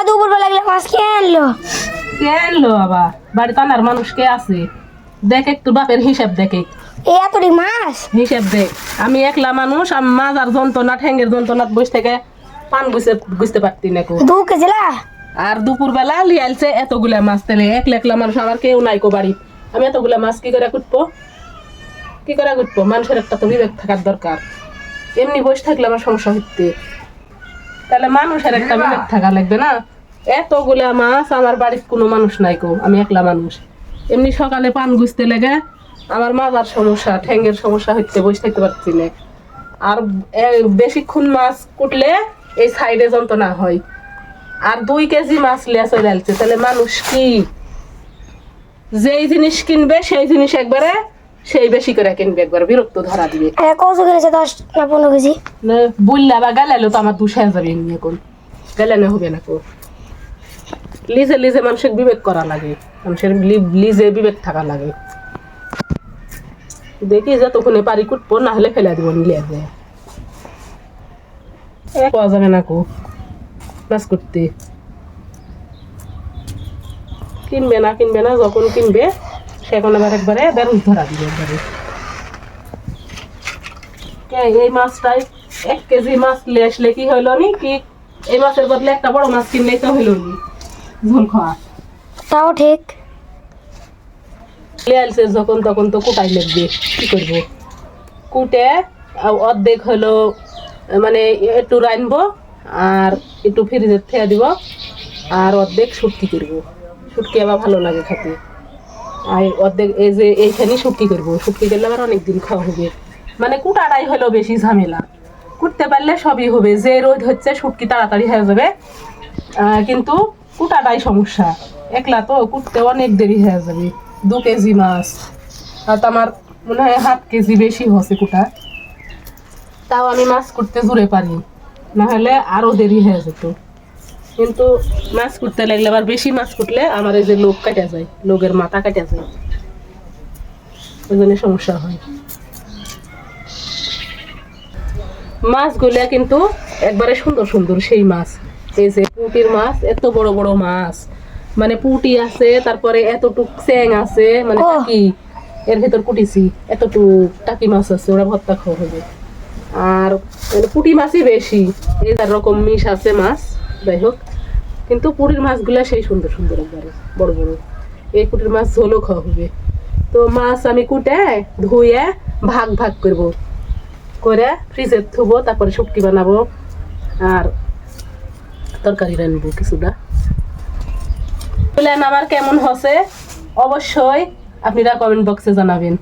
মা দুপুর বেলা মাছ কে আনলো? কে আনলো আবার বাড়িতে আনার মানুষ কে আছে? দেখ একটু বাপের হিসাব দেখে এই এতটি মাছ? হিসাব দেখ। আমি একলা মানুষ আমি মাছ আর যন্ত্রণা ঠ্যাঙ্গের যন্ত্রণা বসে থেকে পান গুছে বুঝতে পারতি না দু কেজি লা আর দুপুর বেলা লিয়ালছে এতগুলা মাছ তাহলে। একলা একলা মানুষ আমার কেউ নাই কো বাড়ি আমি এতগুলা মাছ কি করে কুটবো? কি করে কুটবো? মানুষের একটা তো বিবেক থাকার দরকার। এমনি বসে থাকলে আমার সমস্যা হচ্ছে তাহলে মানুষের একটা বিবেক থাকা লাগবে না? এতগুলা মাছ আমার বাড়ির কোনো মানুষ নাই কো আমি একলা মানুষ। এমনি সকালে পান গুছতে লেগে আমার মাজার সমস্যা ঠ্যাঙ্গের সমস্যা হইতে বসে থাকতে পারছি না। আর বেশিক্ষণ মাছ কুটলে এই সাইডে যন্ত্রণা হয়। আর দুই কেজি মাছ লিয়া চলে আসছে তাহলে মানুষ কি? যেই জিনিস কিনবে সেই জিনিস একবারে সেই বেশি করে কিনবে একবার বিরক্ত ধরা দিবে। এটা কত কিনেছে দশ না পনেরো কেজি? না বুললা বা গালালো তো আমার দুশো যাবে এমনি এখন। গালানো হবে না কো। লিজে লিজে মানুষের বিবেক করা লাগে। মানুষের লিজে বিবেক থাকা লাগে। দেখি যে যতক্ষণে পারি কুটবো না হলে ফেলে দিব নিলে যায়। পাওয়া যাবে না কো। মাছ করতে। কিনবে না কিনবে না যখন কিনবে সেখন আবার একবারে বেরোজ ধরা দিবে একবারে। এই মাছটাই? এক কেজি মাছ নিয়ে আসলে কি হইল নি? কি এই মাছের বদলে একটা বড় মাছ কিনলেই তো হইল নি? ঝোল খাওয়া। তাও ঠিক। লিয়ে আলছে যখন তখন তো কুটাই লাগবে কি করব? কুটে অর্ধেক হলো মানে একটু রানবো আর একটু ফ্রিজে থেয়ে দিব আর অর্ধেক শুটকি করব। শুটকি আবার ভালো লাগে খেতে। আর অর্ধেক এই যে এইখানেই শুটকি করব। শুটকি করলে আবার অনেক দিন খাওয়া হবে। মানে কুটাটাই হলো বেশি ঝামেলা। কুটতে পারলে সবই হবে। যে রোদ হচ্ছে, শুটকি তাড়াতাড়ি হয়ে যাবে। কিন্তু কুটাটাই সমস্যা। একলা তো কুটতে অনেক দেরি হয়ে যাবে। দু কেজি মাছ। আর আমার মনে হয় হাফ কেজি বেশি হচ্ছে কুটা। তাও আমি মাছ করতে জুড়ে পারি। না হলে আরও দেরি হয়ে যেত। কিন্তু মাছ করতে লাগলে আবার বেশি মাছ কুটলে আমার এই যে লোক কাটা যায় লোকের মাথা কাটা যায়। ওই জন্য সমস্যা হয়। মাছগুলা কিন্তু একবারে সুন্দর সুন্দর সেই মাছ। এই যে পুটির মাছ এত বড় বড় মাছ। মানে পুটি আছে তারপরে এতটুক চ্যাং আছে মানে। টাকি। এর ভেতর কুটিছি এতটুক টাকি মাছ আছে ওরা ভর্তা খাওয়া হবে। আর মানে পুটি মাছই বেশি এই রকম মিশ আছে মাছ যাই হোক। কিন্তু পুরীর মাছগুলা সেই সুন্দর সুন্দর একবারে, বড় বড়। এই পুটির মাছ ঝোলও খাওয়া হবে। তো মাছ আমি কুটে, ধুয়ে, ভাগ ভাগ করব। করে ফ্রিজে থুবো, তারপরে শুটকি বানাবো, আর তরকারি রানবো কিছুটা। প্ল্যান আমার কেমন হচ্ছে অবশ্যই আপনারা কমেন্ট বক্সে জানাবেন।